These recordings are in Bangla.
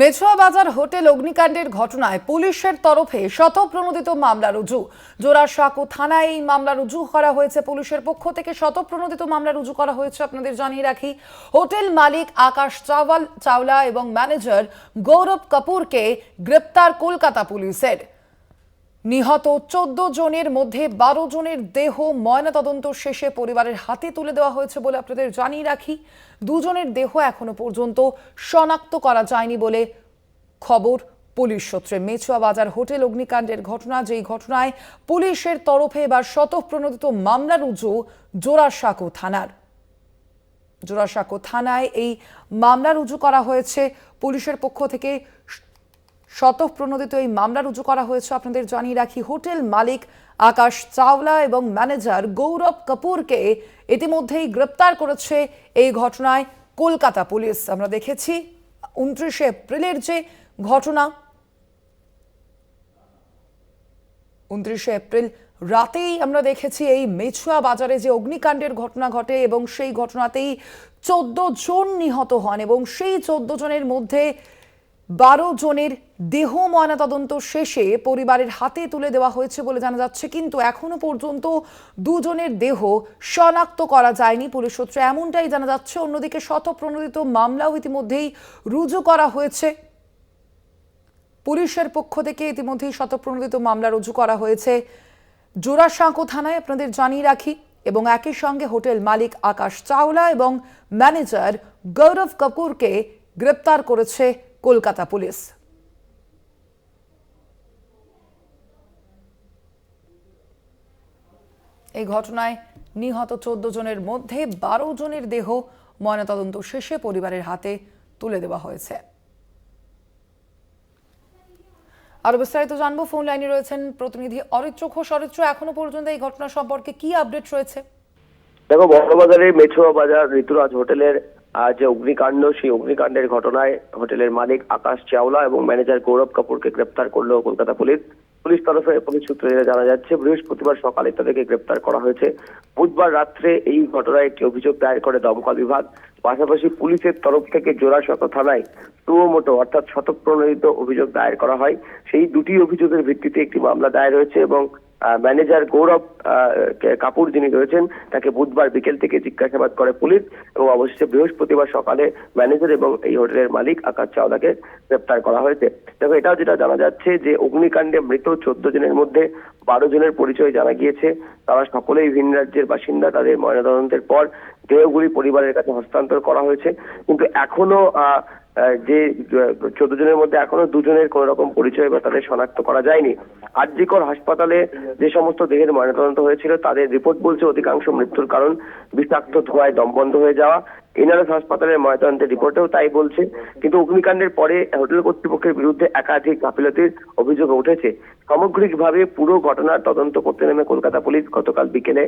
মেছুয়া বাজার হোটেল অগ্নিকাণ্ডের ঘটনায় পুলিশের তরফে শতপ্রণোদিত মামলা রুজু। জোড়াসাঁকো থানায় এই মামলা রুজু করা হয়েছে। পুলিশের পক্ষ থেকে শতপ্রণোদিত মামলা রুজু করা হয়েছে আপনাদের জানিয়ে রাখি। হোটেল মালিক আকাশ চাওয়াল, চাওলা এবং ম্যানেজার গৌরব কাপুরকে গ্রেপ্তার কলকাতা পুলিশের। নিহত চোদ্দ জনের মধ্যে বারো জনের দেহ ময়নাতদন্ত শেষে পরিবারের হাতে তুলে দেওয়া হয়েছে বলে আপনাদের জানিয়ে রাখি। দুজনের দেহ এখনও পর্যন্ত শনাক্ত করা যায়নি বলে খবর পুলিশ সূত্রে। মেছুয়া বাজার হোটেল অগ্নিকাণ্ডের ঘটনা, যেই ঘটনায় পুলিশের তরফে এবার শতপ্রণোদিত মামলা রুজু জোড়াসাঁকো থানার। জোড়াসাঁকো থানায় এই মামলা রুজু করা হয়েছে। পুলিশের পক্ষ থেকে শতপ্রণোদিত এই মামলা রুজু করা হয়েছে। আপনাদের জানিয়ে রাখি, হোটেল মালিক আকাশ চাওলা এবং ম্যানেজার গৌরব কাপুরকে ইতিমধ্যেই গ্রেপ্তার করেছে এই ঘটনায় কলকাতা পুলিশ। আমরা দেখেছি উনত্রিশে এপ্রিলের যে ঘটনা, উনত্রিশে এপ্রিল রাতেই আমরা দেখেছি এই মেছুয়া বাজারে যে অগ্নিকাণ্ডের ঘটনা ঘটে এবং সেই ঘটনাতেই চোদ্দ জন নিহত হন এবং সেই চোদ্দ জনের মধ্যে বারো জনের দেহ ময়নাতদন্ত শেষে পরিবারের হাতে তুলে দেওয়া হয়েছে বলে জানা যাচ্ছে, কিন্তু এখনও পর্যন্ত দুজনের দেহ শনাক্ত করা যায়নি পুলিশ সূত্রে। এমনটাই জানা যাচ্ছে, অন্যদিকে শতপ্রণোদিত মামলাও ইতিমধ্যেই রুজু করা হয়েছে। পুলিশের পক্ষ থেকে ইতিমধ্যেই শতপ্রণোদিত মামলা রুজু করা হয়েছে। জোড়াসাঁকো থানায় আপনাদের জানিয়ে রাখি, এবং একই সঙ্গে হোটেল মালিক আকাশ চাওলা এবং ম্যানেজার গৌরব কাপুরকে গ্রেপ্তার করেছে কলকাতা পুলিশ। এই ঘটনায় নিহত চোদ্দ জনের মধ্যে বারো জনের দেহ ময়নাতদন্ত শেষে পরিবারের হাতে তুলে দেওয়া হয়েছে। আরও বিস্তারিত জানব, ফোন লাইনে রয়েছেন প্রতিনিধি অরিত্র ঘোষ। অরিত্র, এখনও পর্যন্ত এই ঘটনা সম্পর্কে কি আপডেট রয়েছে? দেখো, বড়বাজারের মেছুয়া বাজার, ঋতুরাজ হোটেলের যে অগ্নিকাণ্ড, সেই অগ্নিকাণ্ডের ঘটনায় হোটেলের মালিক আকাশ চাওলা এবং ম্যানেজার গৌরব কাপুরকে গ্রেপ্তার করল কলকাতা পুলিশ। পুলিশ তরফে পুলিশ সূত্রে জানা যাচ্ছে, বৃহস্পতিবার সকালে তাদেরকে গ্রেপ্তার করা হয়েছে। বুধবার রাত্রে এই ঘটনায় একটি অভিযোগ দায়ের করে দমকল বিভাগ। পাশাপাশি পুলিশের তরফ থেকে জোড়াশত থানায় সুমোটো অর্থাৎ শতপ্রণোদিত অভিযোগ দায়ের করা হয়। সেই দুটি অভিযোগের ভিত্তিতে একটি মামলা দায়ের হয়েছে এবং ম্যানেজার গৌরব কাপুর যিনি রয়েছেন, তাকে বুধবার বিকেল থেকে জিজ্ঞাসাবাদ করে পুলিশ এবং অবশেষে বৃহস্পতিবার সকালে ম্যানেজার এবং এই হোটেলের মালিক আকাশ চাওলাকে গ্রেপ্তার করা হয়েছে। দেখো, এটাও যেটা জানা যাচ্ছে যে অগ্নিকাণ্ডে মৃত চোদ্দ জনের মধ্যে বারো জনের পরিচয় জানা গিয়েছে। তারা সকলেই ভিন রাজ্যের বাসিন্দা। তাদের ময়নাতদন্তের পর দেহগুলি পরিবারের কাছে হস্তান্তর করা হয়েছে। কিন্তু এখনও যে চোদ্দ জনের মধ্যে এখনও দুজনের কোন রকম পরিচয় বা তাদের শনাক্ত করা যায়নি। আরজিকর হাসপাতালে যে সমস্ত দেহের ময়নাতদন্ত হয়েছিল, তাদের রিপোর্ট বলছে অধিকাংশ মৃত্যুর কারণ বিষাক্ত ধোঁয়ায় দম বন্ধ হয়ে যাওয়া। এনআরএস হাসপাতালের ময়নাতদন্তের রিপোর্টেও তাই বলছে। কিন্তু অগ্নিকাণ্ডের পরে হোটেল কর্তৃপক্ষের বিরুদ্ধে একাধিক গাফিলতির অভিযোগ উঠেছে। সামগ্রিকভাবে পুরো ঘটনার তদন্ত করতে নেমে কলকাতা পুলিশ গতকাল বিকেলে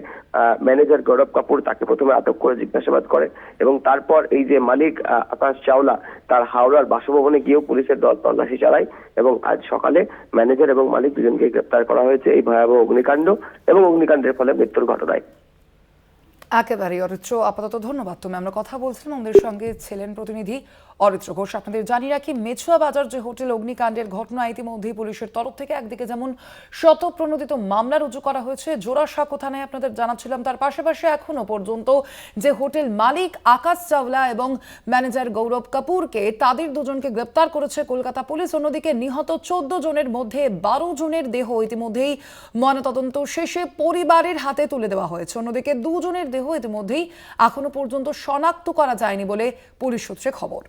ম্যানেজার গৌরব কাপুর তাকে প্রথমে আটক করে জিজ্ঞাসাবাদ করে এবং তারপর এই যে মালিক আকাশ চাওলা তার হাওড়ার বাসভবনে গিয়েও পুলিশের দল তল্লাশি চালায় এবং আজ সকালে ম্যানেজার এবং মালিক দুজনকে গ্রেপ্তার করা হয়েছে এই ভয়াবহ অগ্নিকাণ্ড এবং অগ্নিকাণ্ডের ফলে মৃত্যুর ঘটনায়। একেবারেই অরিত্র আপাতত ধন্যবাদ। তুমি আমরা কথা বলছিলাম ওদের সঙ্গে ছিলেন প্রতিনিধি অরিত্র ঘোষ আপনাদের জানিয়ে রাখি, মেছুয়া বাজার যে হোটেল অগ্নিকাণ্ডের ঘটনা ইতিমধ্যেই পুলিশের তরফ থেকে একদিকে যেমন শতপ্রণোদিত মামলা রুজু করা হয়েছে, জোড়াসাঁকো থানায় আপনাদের জানাচ্ছিলাম। তার পাশাপাশি এখনও পর্যন্ত যে হোটেল মালিক আকাশ চাওলা এবং ম্যানেজার গৌরব কাপুরকে তাদের দুজনকে গ্রেপ্তার করেছে কলকাতা পুলিশ। অন্যদিকে নিহত চোদ্দ জনের মধ্যে বারো জনের দেহ ইতিমধ্যেই ময়নাতদন্ত শেষে পরিবারের হাতে তুলে দেওয়া হয়েছে। অন্যদিকে দুজনের দেহ ইতিমধ্যেই এখনও পর্যন্ত শনাক্ত করা যায়নি বলে পুলিশ সূত্রে খবর।